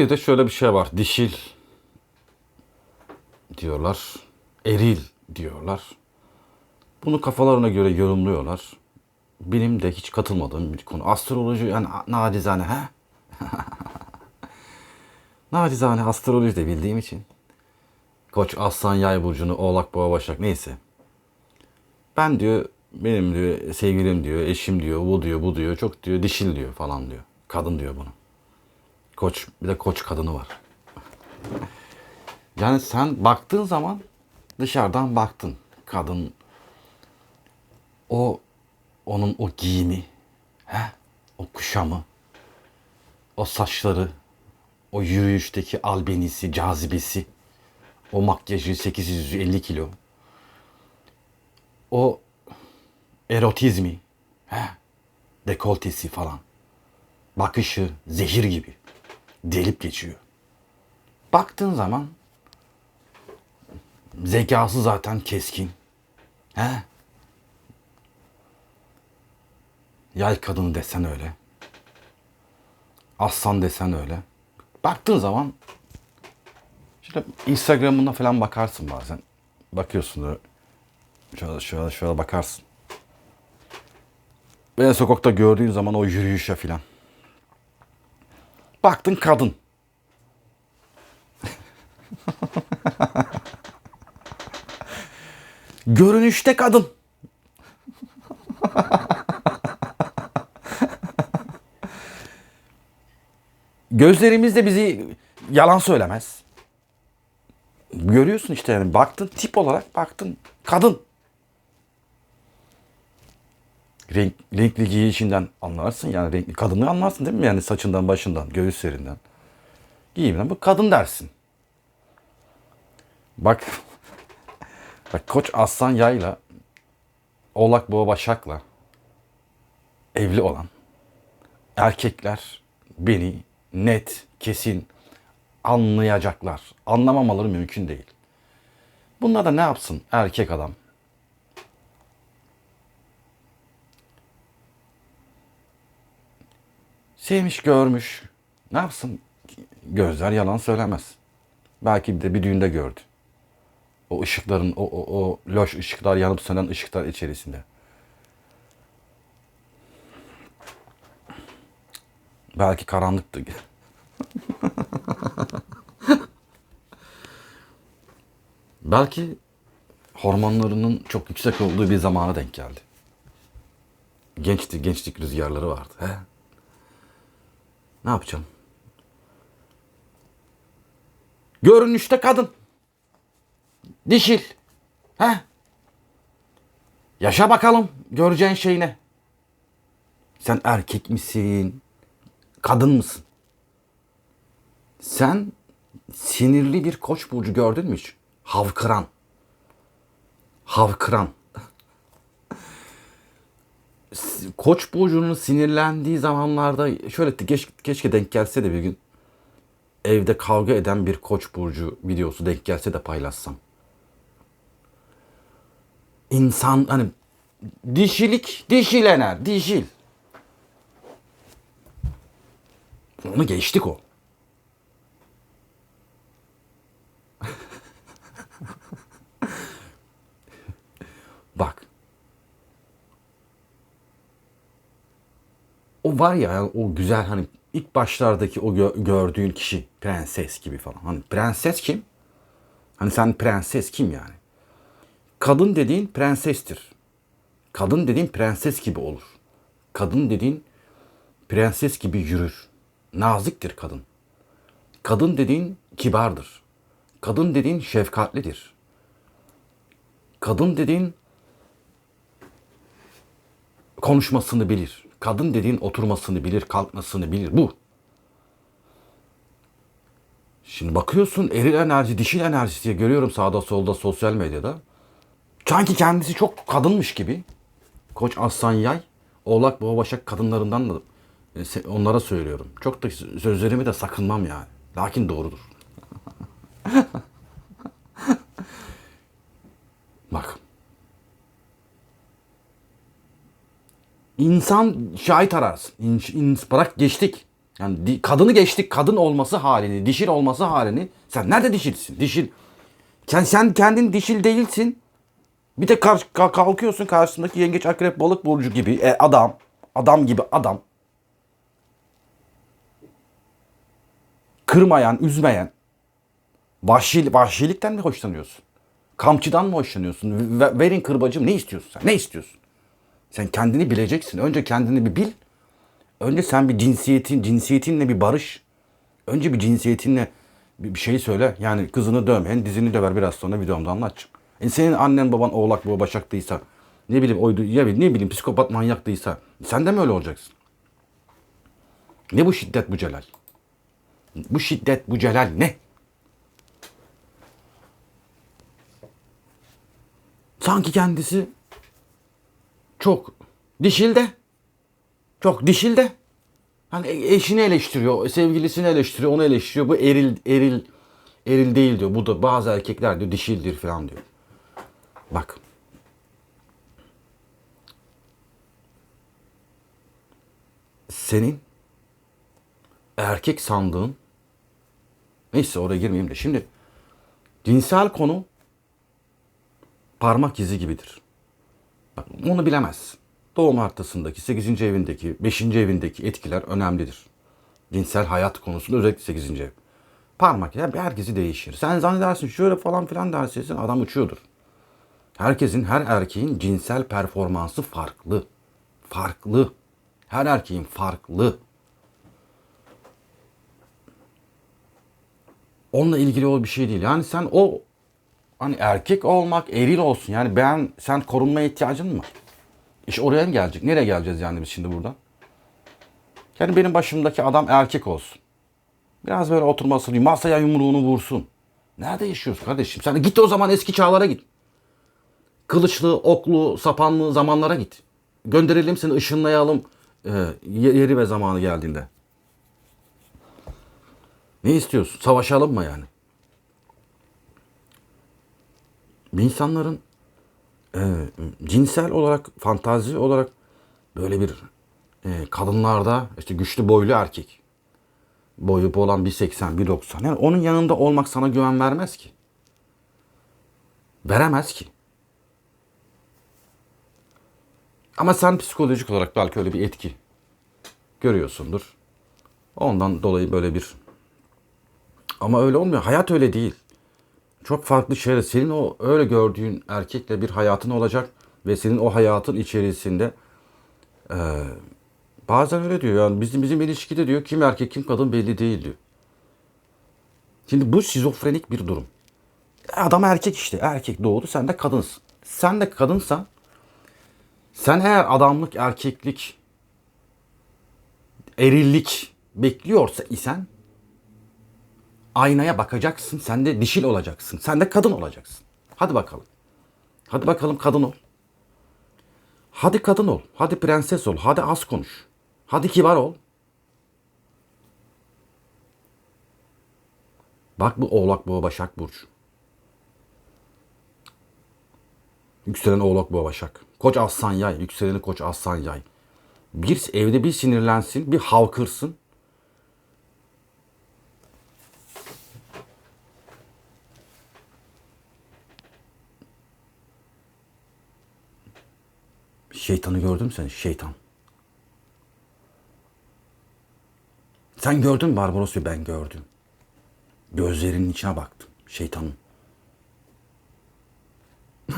Bir de şöyle bir şey var. Dişil diyorlar. Eril diyorlar. Bunu kafalarına göre yorumluyorlar. Benim de hiç katılmadığım bir konu. Astroloji yani nacizane he? nacizane astroloji de bildiğim için. Koç, Aslan, Yay burcunu, Oğlak, Boğa, Başak neyse. Ben diyor benim diyor sevgilim diyor, eşim diyor, bu diyor, bu diyor, çok diyor, dişil diyor falan diyor. Kadın diyor bunu. Koç, bir de koç kadını var. Yani sen baktığın zaman dışarıdan baktın. Kadın. O onun o giyimi, he, o kuşamı, o saçları, o yürüyüşteki albenisi, cazibesi, o makyajı 850 kilo, o erotizmi, he, dekoltesi falan, bakışı zehir gibi delip geçiyor. Baktığın zaman zekası zaten keskin. He? Yay kadını desen öyle. Aslan desen öyle. Baktığın zaman şöyle Instagram'ına falan bakarsın bazen. Bakıyorsun da şöyle şöyle şöyle bakarsın. Ve sokakta gördüğün zaman o yürüyüşe falan. Baktın kadın. Görünüşte kadın. Gözlerimiz de bizi yalan söylemez. Görüyorsun işte yani baktın tip olarak baktın kadın. Renk, renkli giyişinden anlarsın yani renkli kadını anlarsın değil mi? Yani saçından, başından, göğüslerinden. Giyiminden bu kadın dersin. Bak Bak Koç Aslan Yay'la Oğlak Boğa Başak'la evli olan erkekler beni net, kesin anlayacaklar. Anlamamaları mümkün değil. Bunlar da ne yapsın erkek adam? Sevmiş, görmüş. Ne yapsın? Gözler yalan söylemez. Belki de bir düğünde gördü. O ışıkların, o, o, o loş ışıklar, yanıp sönen ışıklar içerisinde. Belki karanlıktı. Belki hormonlarının çok yüksek olduğu bir zamana denk geldi. Gençti, gençlik rüzgarları vardı. He? Ne yapacağım? Görünüşte kadın. Dişil. He? Yaşa bakalım göreceğin şey ne? Sen erkek misin? Kadın mısın? Sen sinirli bir koç burcu gördün mü hiç? Havkıran. Havkıran. Koç burcunun sinirlendiği zamanlarda şöyle geç, keşke denk gelse de bir gün evde kavga eden bir koç burcu videosu denk gelse de paylaşsam. İnsan hani dişilik dişilener, dişil. Onu geçtik o. Bak. O var ya o güzel hani ilk başlardaki o gö- gördüğün kişi prenses gibi falan. Hani prenses kim? Hani sen prenses kim yani? Kadın dediğin prensestir. Kadın dediğin prenses gibi olur. Kadın dediğin prenses gibi yürür. Naziktir kadın. Kadın dediğin kibardır. Kadın dediğin şefkatlidir. Kadın dediğin konuşmasını bilir. Kadın dediğin oturmasını bilir, kalkmasını bilir. Bu. Şimdi bakıyorsun eril enerji, dişil enerji diye görüyorum sağda solda sosyal medyada. Sanki kendisi çok kadınmış gibi. Koç Aslan Yay, Oğlak Boğa Başak kadınlarından da e, onlara söylüyorum. Çok da sözlerimi de sakınmam yani. Lakin doğrudur. Bak. İnsan şahit ararsın. İn, in- bırak geçtik. Yani di- kadını geçtik kadın olması halini, dişil olması halini. Sen nerede dişilsin? Dişil. Sen, sen kendin dişil değilsin. Bir de kar- ka- kalkıyorsun karşısındaki yengeç akrep balık burcu gibi e, adam. Adam gibi adam. Kırmayan, üzmeyen. Vahşi, vahşilikten mi hoşlanıyorsun? Kamçıdan mı hoşlanıyorsun? Ve- verin kırbacım ne istiyorsun sen? Ne istiyorsun? Sen kendini bileceksin. Önce kendini bir bil. Önce sen bir cinsiyetin, cinsiyetinle bir barış. Önce bir cinsiyetinle bir, şey söyle. Yani kızını dövmeyen dizini döver biraz sonra videomda anlatacağım. E senin annen baban oğlak baba başaktıysa ne bileyim oydu ya ne bileyim psikopat manyaktıysa sen de mi öyle olacaksın? Ne bu şiddet bu celal? Bu şiddet bu celal ne? Sanki kendisi çok dişilde. Çok dişilde. Hani e- eşini eleştiriyor, sevgilisini eleştiriyor, onu eleştiriyor. Bu eril eril eril değil diyor. Bu da bazı erkekler diyor dişildir falan diyor. Bak. Senin erkek sandığın neyse oraya girmeyeyim de şimdi cinsel konu parmak izi gibidir. Onu bilemez. Doğum haritasındaki 8. evindeki 5. evindeki etkiler önemlidir. Cinsel hayat konusunda özellikle 8. ev. Parmak ya herkesi değişir. Sen zannedersin şöyle falan filan dersin adam uçuyordur. Herkesin her erkeğin cinsel performansı farklı. Farklı. Her erkeğin farklı. Onunla ilgili o bir şey değil. Yani sen o hani erkek olmak eril olsun. Yani ben sen korunmaya ihtiyacın mı? İş oraya mı gelecek? Nereye geleceğiz yani biz şimdi buradan? Yani benim başımdaki adam erkek olsun. Biraz böyle oturması, masaya yumruğunu vursun. Nerede yaşıyoruz kardeşim? Sen git o zaman eski çağlara git. Kılıçlı, oklu, sapanlı zamanlara git. Gönderelim seni ışınlayalım e, yeri ve zamanı geldiğinde. Ne istiyorsun? Savaşalım mı yani? İnsanların e, cinsel olarak, fantazi olarak böyle bir e, kadınlarda işte güçlü boylu erkek. Boyu olan 1.80, 1.90. Yani onun yanında olmak sana güven vermez ki. Veremez ki. Ama sen psikolojik olarak belki öyle bir etki görüyorsundur. Ondan dolayı böyle bir ama öyle olmuyor. Hayat öyle değil. Çok farklı şeyler. Senin o öyle gördüğün erkekle bir hayatın olacak ve senin o hayatın içerisinde e, bazen öyle diyor. Yani bizim bizim ilişkide diyor kim erkek kim kadın belli değil diyor. Şimdi bu şizofrenik bir durum. Adam erkek işte. Erkek doğdu. Sen de kadınsın. Sen de kadınsan sen eğer adamlık, erkeklik, erillik bekliyorsa isen aynaya bakacaksın. Sen de dişil olacaksın. Sen de kadın olacaksın. Hadi bakalım. Hadi bakalım kadın ol. Hadi kadın ol. Hadi prenses ol. Hadi az konuş. Hadi kibar ol. Bak bu oğlak boğa başak burcu. Yükselen oğlak boğa başak. Koç aslan yay. Yükseleni koç aslan yay. Bir evde bir sinirlensin, bir halkırsın. Şeytanı gördün mü sen? Şeytan. Sen gördün Barbaros'u? Ben gördüm. Gözlerinin içine baktım. Şeytanın.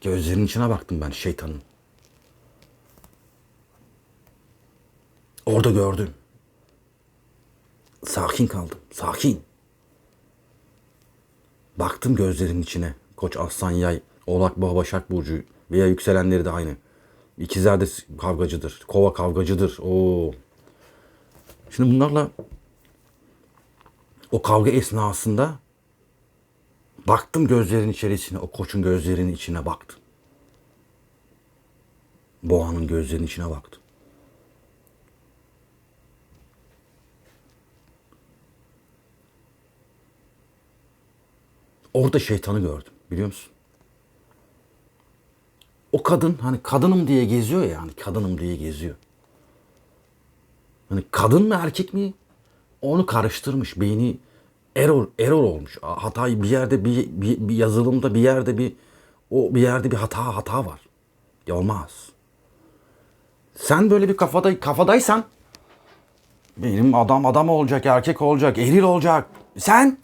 Gözlerinin içine baktım ben şeytanın. Orada gördüm. Sakin kaldım. Sakin. Baktım gözlerinin içine. Koç, aslan, yay, oğlak, boğa, başak burcu veya yükselenleri de aynı. İkizler de kavgacıdır. Kova kavgacıdır. Oo. Şimdi bunlarla o kavga esnasında baktım gözlerin içerisine, o koçun gözlerinin içine baktım. Boğanın gözlerinin içine baktım. Orada şeytanı gördüm biliyor musun? O kadın hani kadınım diye geziyor ya hani kadınım diye geziyor. Hani kadın mı erkek mi? Onu karıştırmış. Beyni error error olmuş. Hatayı bir yerde bir, bir, bir yazılımda bir yerde bir o bir yerde bir hata hata var. Ya olmaz. Sen böyle bir kafada kafadaysan benim adam adam olacak, erkek olacak, eril olacak. Sen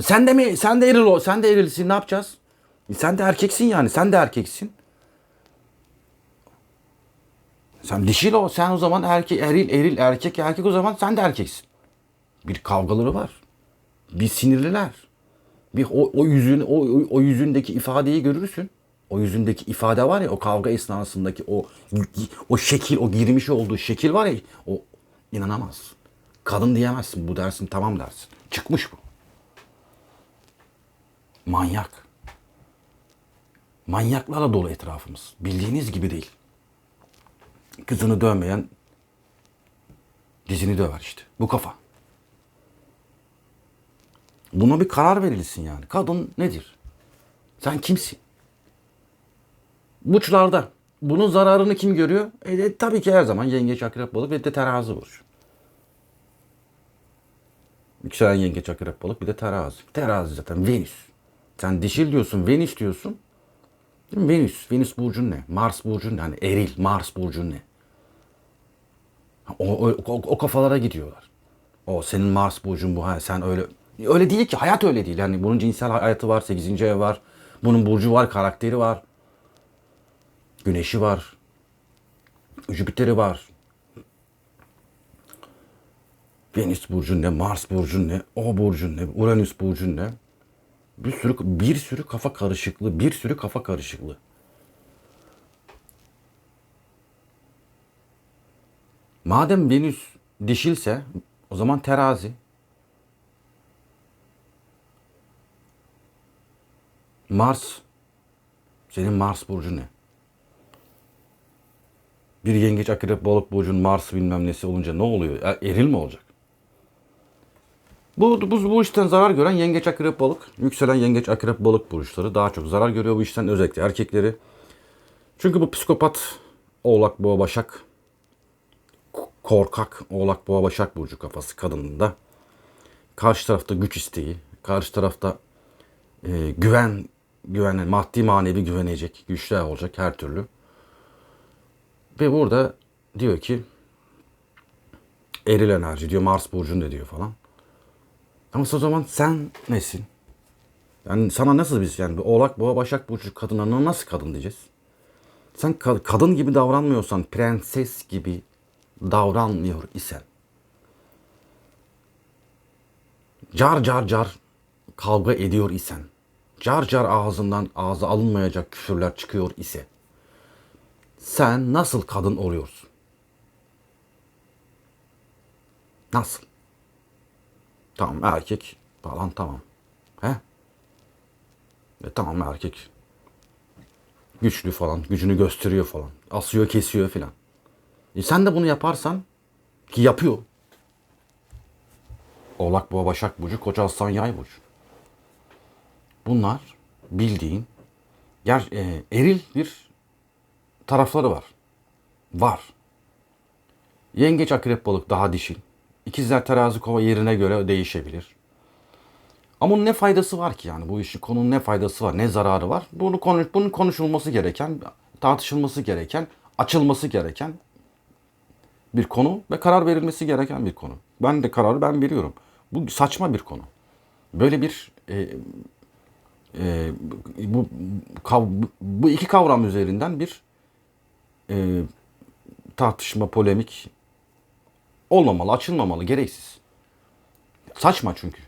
sen de mi? Sen de eril ol. Sen de erilsin. Ne yapacağız? Sen de erkeksin yani. Sen de erkeksin. Sen dişil ol. Sen o zaman erkek, eril, eril, erkek, erkek o zaman sen de erkeksin. Bir kavgaları var. Bir sinirliler. Bir o, o yüzün o, o, o yüzündeki ifadeyi görürsün. O yüzündeki ifade var ya o kavga esnasındaki o o şekil o girmiş olduğu şekil var ya o inanamaz. Kadın diyemezsin bu dersin tamam dersin. Çıkmış bu. Manyak. Manyaklarla dolu etrafımız. Bildiğiniz gibi değil. Kızını dövmeyen dizini döver işte. Bu kafa. Buna bir karar verilsin yani. Kadın nedir? Sen kimsin? Burçlarda. Bunun zararını kim görüyor? E, e, tabii ki her zaman yengeç, akrep, balık ve de terazi burcu. Yükselen yengeç, akrep, balık bir de terazi. Terazi zaten Venüs. Sen dişil diyorsun, Venüs diyorsun. Venüs. Venüs burcun ne? Mars burcun ne? Yani eril, Mars burcun ne? O, o, o, o kafalara gidiyorlar. O senin Mars burcun bu. Ha, sen öyle öyle değil ki. Hayat öyle değil. Yani bunun cinsel hayatı var, 8. ev var. Bunun burcu var, karakteri var. Güneşi var. Jüpiter'i var. Venüs burcun ne, Mars burcun ne, O burcun ne, Uranüs burcun ne? Bir sürü bir sürü kafa karışıklığı, bir sürü kafa karışıklığı. Madem Venüs dişilse o zaman terazi. Mars. Senin Mars burcu ne? Bir yengeç akrep balık burcun Mars bilmem nesi olunca ne oluyor? Eril mi olacak? Bu, bu, bu işten zarar gören yengeç akrep balık, yükselen yengeç akrep balık burçları daha çok zarar görüyor bu işten özellikle erkekleri. Çünkü bu psikopat oğlak boğa başak korkak oğlak boğa başak burcu kafası kadınında. Karşı tarafta güç isteği, karşı tarafta e, güven, güven, maddi manevi güvenecek, güçlü olacak her türlü. Ve burada diyor ki eril enerji diyor Mars burcunda diyor falan. Ama o zaman sen nesin? Yani sana nasıl biz yani oğlak boğa başak burcu kadınlarına nasıl kadın diyeceğiz? Sen ka- kadın gibi davranmıyorsan, prenses gibi davranmıyor isen, car car car kavga ediyor isen, car car ağzından ağza alınmayacak küfürler çıkıyor ise, sen nasıl kadın oluyorsun? Nasıl? Tamam erkek falan tamam. He? E, tamam erkek. Güçlü falan. Gücünü gösteriyor falan. Asıyor kesiyor filan. E, sen de bunu yaparsan ki yapıyor. Oğlak Boğa Başak Burcu Koca Aslan Yay Burcu. Bunlar bildiğin ger, e, eril bir tarafları var. Var. Yengeç akrep balık daha dişil. İkizler terazi kova yerine göre değişebilir. Ama bunun ne faydası var ki yani bu işin konunun ne faydası var, ne zararı var? Bunu konuş, bunun konuşulması gereken, tartışılması gereken, açılması gereken bir konu ve karar verilmesi gereken bir konu. Ben de kararı ben veriyorum. Bu saçma bir konu. Böyle bir e, e, bu, kav, bu iki kavram üzerinden bir e, tartışma, polemik olmamalı, açılmamalı, gereksiz. Saçma çünkü.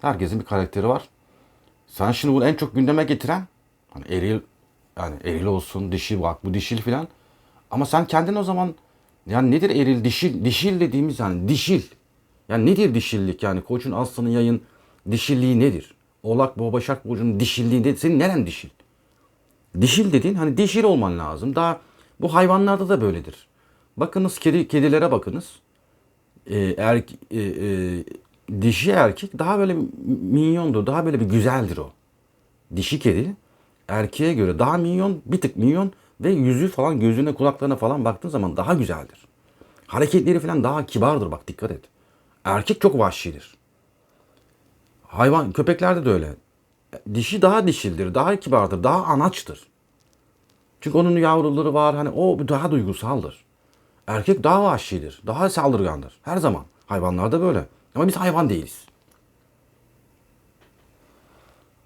Herkesin bir karakteri var. Sen şimdi bunu en çok gündeme getiren hani eril yani eril olsun, dişi bak bu dişil filan. Ama sen kendin o zaman yani nedir eril, dişil? Dişil dediğimiz yani dişil. Yani nedir dişillik yani? Koçun aslanın yayın dişilliği nedir? Oğlak boğa başak burcunun dişilliği nedir? Senin neren dişil? Dişil dediğin hani dişil olman lazım. Daha bu hayvanlarda da böyledir. Bakınız kedi, kedilere bakınız. Ee, er, e, e, dişi erkek daha böyle minyondur. Daha böyle bir güzeldir o. Dişi kedi erkeğe göre daha minyon, bir tık minyon ve yüzü falan gözüne kulaklarına falan baktığın zaman daha güzeldir. Hareketleri falan daha kibardır bak dikkat et. Erkek çok vahşidir. Hayvan köpeklerde de öyle. Dişi daha dişildir, daha kibardır, daha anaçtır. Çünkü onun yavruları var hani o daha duygusaldır. Erkek daha vahşidir, daha saldırgandır. Her zaman. Hayvanlarda böyle. Ama biz hayvan değiliz.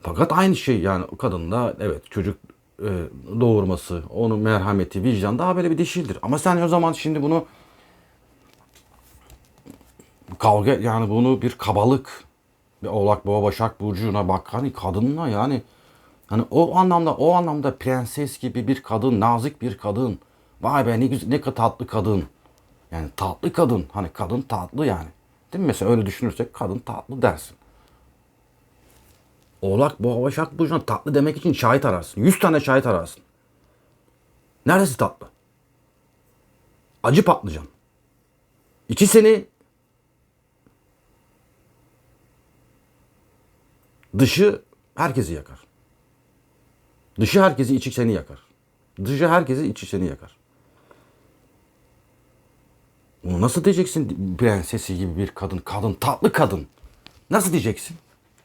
Fakat aynı şey yani kadında evet çocuk e, doğurması, onun merhameti, vicdan daha böyle bir dişildir. Ama sen o zaman şimdi bunu kavga yani bunu bir kabalık bir oğlak boğa başak burcuna bak hani kadınla yani hani o anlamda o anlamda prenses gibi bir kadın nazik bir kadın vay be ne güzel ne tatlı kadın. Yani tatlı kadın hani kadın tatlı yani. Değil mi? Mesela öyle düşünürsek kadın tatlı dersin. Oğlak boğa başak burcuna tatlı demek için şahit ararsın. 100 tane şahit ararsın. Neresi tatlı? Acı patlıcan. İçi seni Dışı herkesi yakar. Dışı herkesi içi seni yakar. Dışı herkesi içi seni yakar. Bunu nasıl diyeceksin prensesi gibi bir kadın, kadın, tatlı kadın. Nasıl diyeceksin?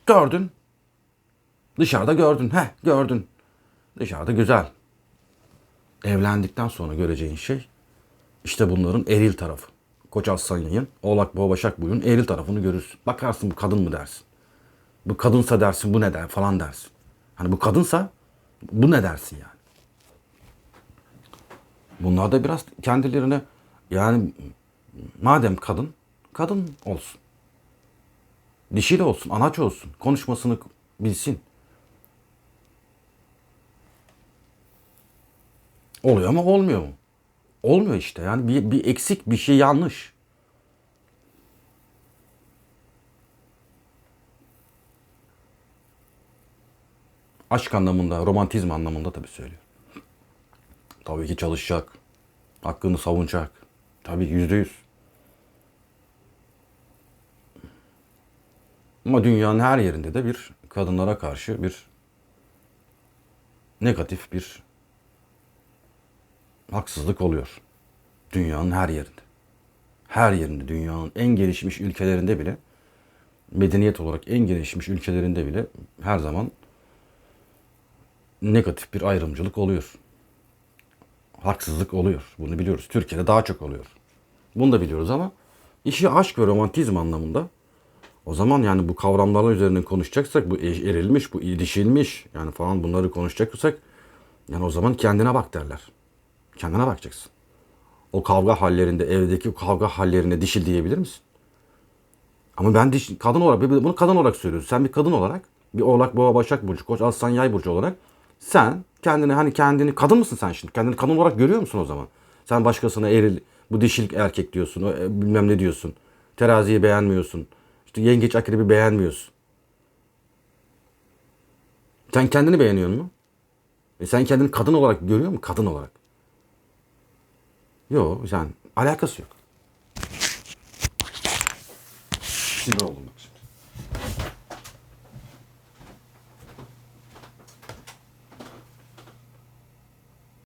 Gördün. Dışarıda gördün. Heh gördün. Dışarıda güzel. Evlendikten sonra göreceğin şey işte bunların eril tarafı. Koç aslan yayın, oğlak boğa başak buyun eril tarafını görürsün. Bakarsın bu kadın mı dersin. Bu kadınsa dersin bu ne der falan dersin. Hani bu kadınsa bu ne dersin yani. Bunlar da biraz kendilerine yani madem kadın kadın olsun. Dişili olsun, anaç olsun. Konuşmasını bilsin. Oluyor ama olmuyor mu? Olmuyor işte. Yani bir, bir eksik, bir şey yanlış. aşk anlamında, romantizm anlamında tabii söylüyor. Tabii ki çalışacak. Hakkını savunacak. Tabii yüzde yüz. Ama dünyanın her yerinde de bir kadınlara karşı bir negatif bir haksızlık oluyor. Dünyanın her yerinde. Her yerinde dünyanın en gelişmiş ülkelerinde bile medeniyet olarak en gelişmiş ülkelerinde bile her zaman negatif bir ayrımcılık oluyor. Haksızlık oluyor. Bunu biliyoruz. Türkiye'de daha çok oluyor. Bunu da biliyoruz ama işi aşk ve romantizm anlamında o zaman yani bu kavramlar üzerine konuşacaksak bu erilmiş, bu dişilmiş yani falan bunları konuşacaksak yani o zaman kendine bak derler. Kendine bakacaksın. O kavga hallerinde, evdeki kavga hallerine dişil diyebilir misin? Ama ben diş, kadın olarak, bunu kadın olarak söylüyoruz. Sen bir kadın olarak, bir oğlak, boğa, başak burcu, koç, aslan, yay burcu olarak sen kendini hani kendini kadın mısın sen şimdi? Kendini kadın olarak görüyor musun o zaman? Sen başkasına eril, bu dişilik erkek diyorsun, o, e, bilmem ne diyorsun. Teraziyi beğenmiyorsun. İşte yengeç akrebi beğenmiyorsun. Sen kendini beğeniyor musun? E sen kendini kadın olarak görüyor musun? Kadın olarak. Yok yani alakası yok. Sinir oldum.